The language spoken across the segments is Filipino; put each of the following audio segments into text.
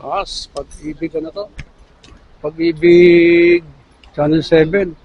Taas, pag-ibig ano to? Pag-ibig Channel 7.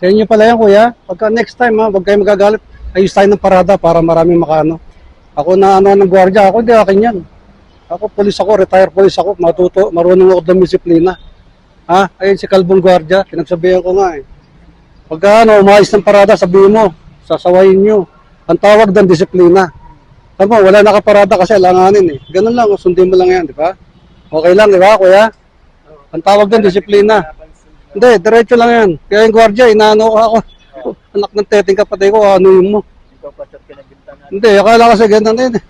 Sa inyo pala yan, kuya. Pagka next time, ha, huwag kayo magagalit. Ayos tayo ng parada para maraming makano. Ako na ano ng gwardiya, ako hindi akin yan. Ako, polis ako, retired polis ako, matuto, marunong ako ng disiplina. Ha? Ayun si Kalbong Gwardiya, pinagsabihan ko nga eh. Pagka ano, umayos ng parada, sabihin mo, sasawayin nyo. Ang tawag doon, disiplina. Sabi mo, wala nakaparada kasi alanganin eh. Ganun lang, sundin mo lang yan, di ba? Okay lang, di ba, kuya? Ang tawag doon, disiplina. Hindi, diretso lang yan. Kaya yung gwardiya, inaano ko ako. Anak ng teteng kapatid ko, ano yun mo? Ikaw pa chat ka na bintana. Hindi, akala kasi ganun din eh.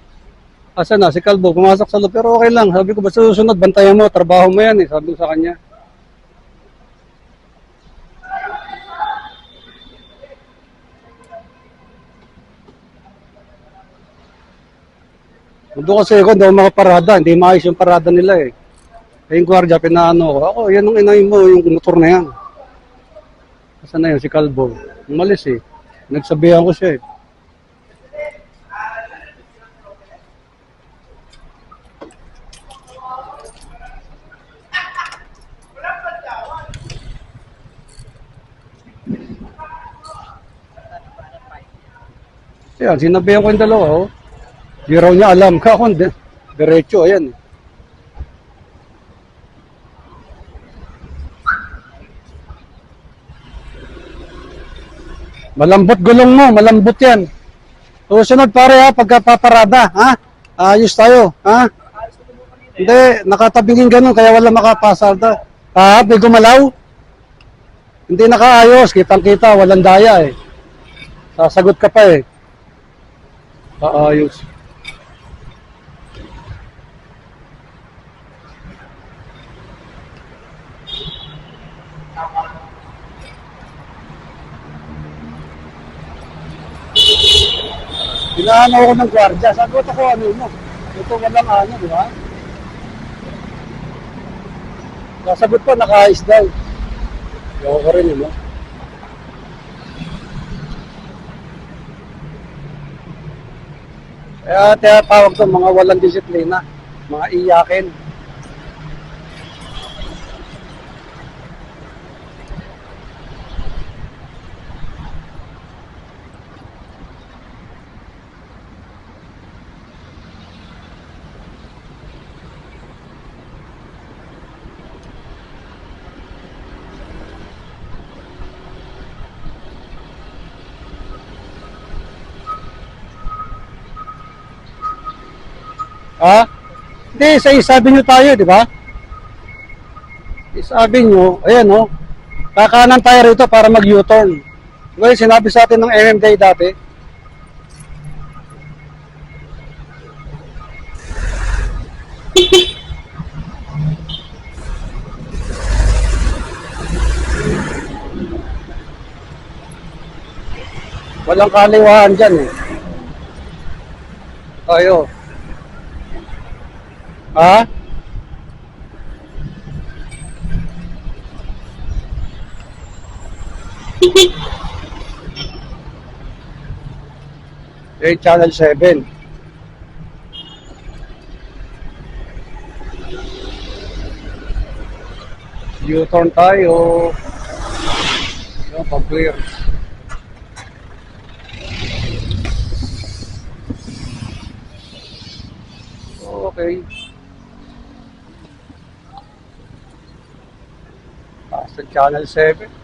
Asa na, si Kalbo, pumasok sa loob, pero okay lang. Sabi ko, basta susunod, bantayan mo, trabaho mo yan eh. Sabi ko sa kanya. Doon kasi ako, hindi ako makaparada, hindi maayos yung parada nila eh. Eh, yung gwardiya, pinaano ko. Ako, yan ang inayin mo, yung motor na yan. Saan na yun, si Kalbo? Umalis eh. Nagsabihan ko siya eh. Yan, sinabihan ko yung dalawa, oh. Di raw niya alam ka kung di- diretso, ayan. Malambot gulong mo, malambot yan. Susunod pare ha, pagkapaparada, ha? Ayos tayo, ha? Hindi, nakatabingin ganun, kaya wala makapasada. Ha, may gumalaw? Hindi nakaayos, kitang kita, walang daya eh. Sasagot ka pa eh. Paayos. Pinaano ako ng gwardiya. Sagot ako ano mo. Ito walang ano, di ba? Nasagot po, nakaayos daw. Ayoko ko rin yun, no? Kaya tinatawag to mga walang disiplina, mga iyakin. Ha? Hindi, sa isabi nyo tayo, di ba? Isabi nyo, ayan o, kakanan tayo rito para mag-U-turn. Yung sinabi sa atin ng MMDA dati? Walang kaliwaan dyan eh. Tayo. Ha? Eh, Channel 7. U-turn tayo. Yan, pag-clear. Okay. Taas ng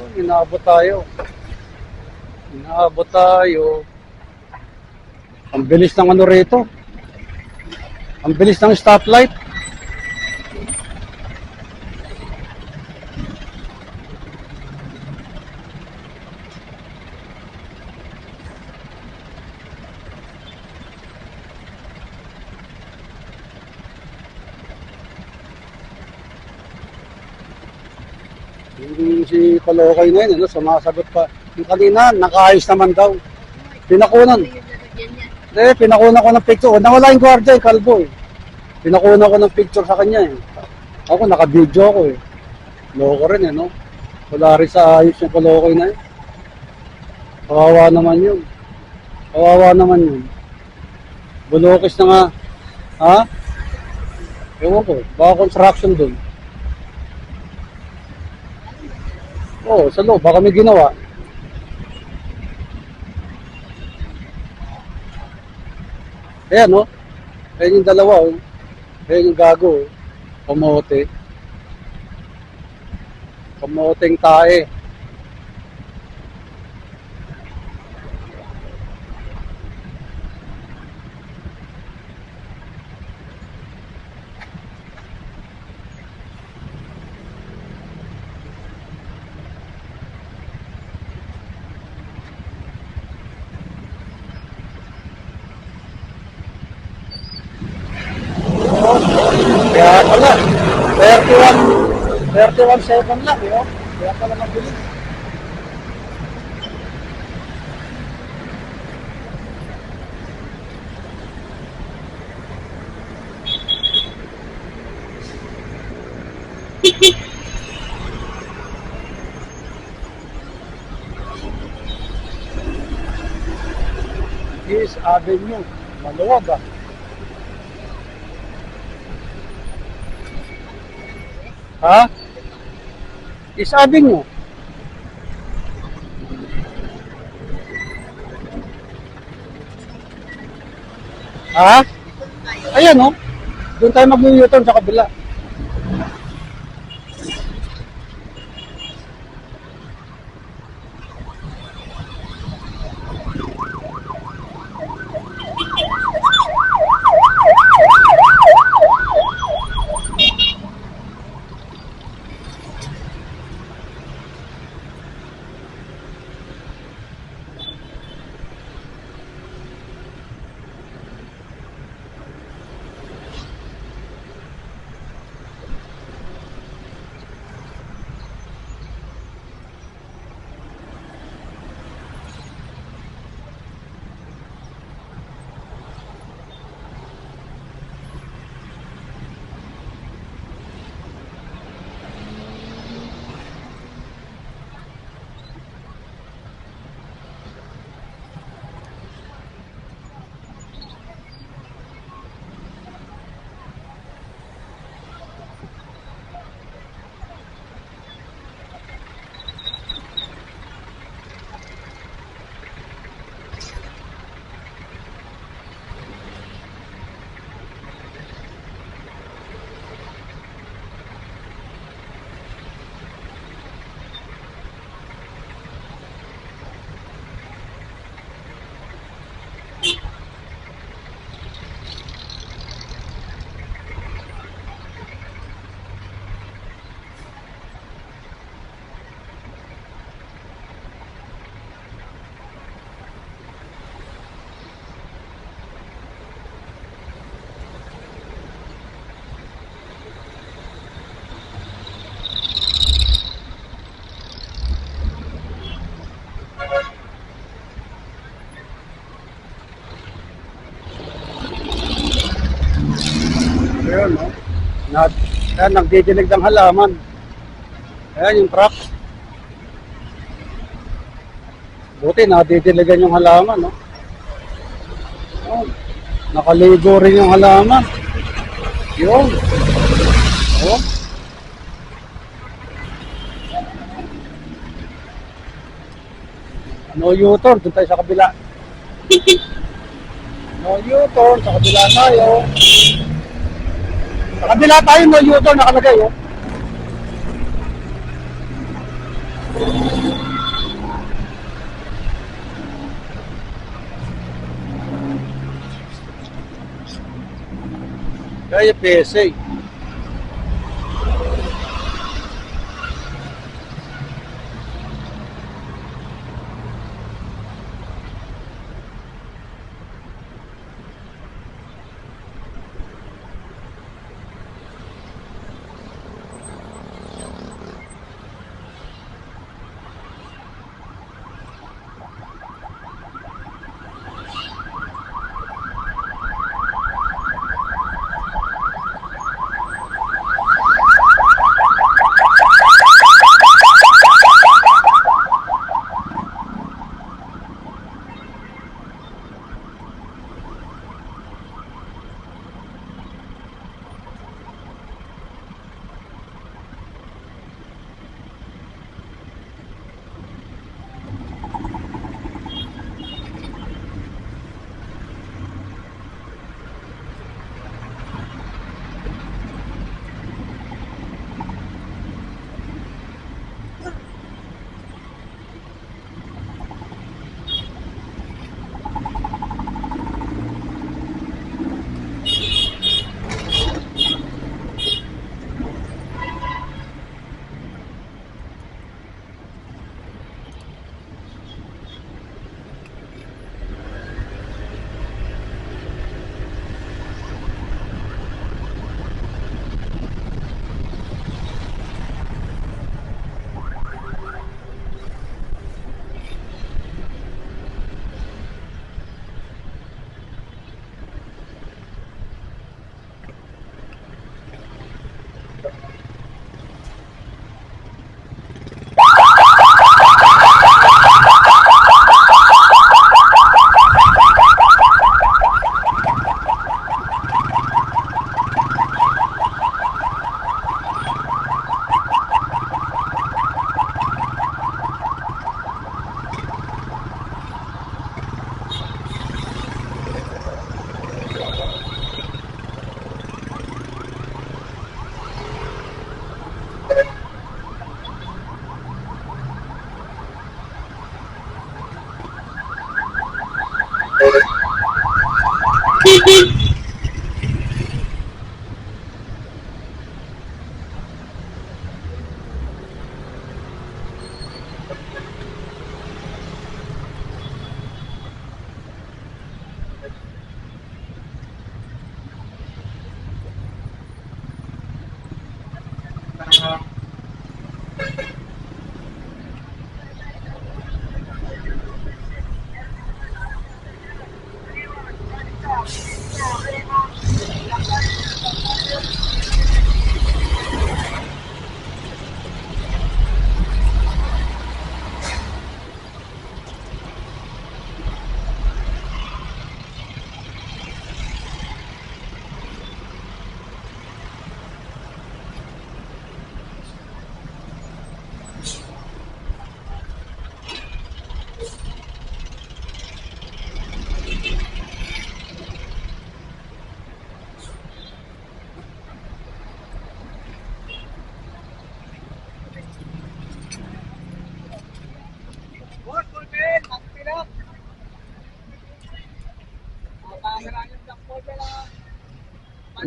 Channel 7. Oh, inaabot tayo. Inaabot tayo. Ang bilis ng ano rito. Ang bilis ng stoplight. Si Kalokay na yun, ano, sumasagot pa. Yung kanina, nakaayos naman daw. Pinakunan. Hindi, pinakunan ko ng picture. Nawala yung gwardiya, yung kalbo eh. Pinakunan ko ng picture sa kanya eh. Ako, naka-video ako eh. Loko rin eh? Wala rin sa ayos yung Kalokay na yun. Kawawa naman yun. Kawawa naman yun. Bulokis na nga. Ha? Ewan ko, baka construction dun. Oo, sa loob, baka may ginawa. Ayan, no? Ayan yung dalawa, oh. Ayan yung gago, oh. Kamote. Kamoteng tae. 31, 31 second lang. Kaya. East Avenue, maluwag. Isabi nyo. Ha? Ayan o. Doon tayo mag-u-turn sa kabila. Ayan, nagdidinig ng halaman. Ayan yung truck. Buti, nadidiligan yung halaman, no? Oh, nakaligo rin yung halaman. Yun. Oh. No U-turn, dun tayo sa kabila. No U-turn, sa kabila tayo. Kabila tayo no U-turn nakalagay eh. Kaya PSA.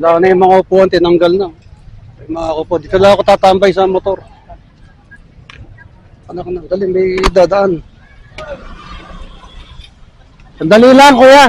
Wala na yung mga upuan, tinanggal na. Yung mga upo, dito lang ako tatambay sa motor. Anak na, dali, may dadaan. Sandali lang, kuya.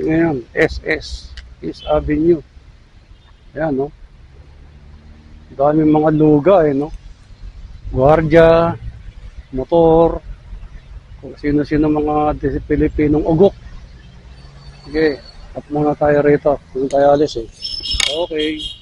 Ngayon, SS, East Avenue. Ayan, no? Dami mga luga, eh, no? Guardia, motor, kung sino-sino mga Pilipinong ugok. Sige, up muna tayo rito. Kung tayo alis, eh. Okay.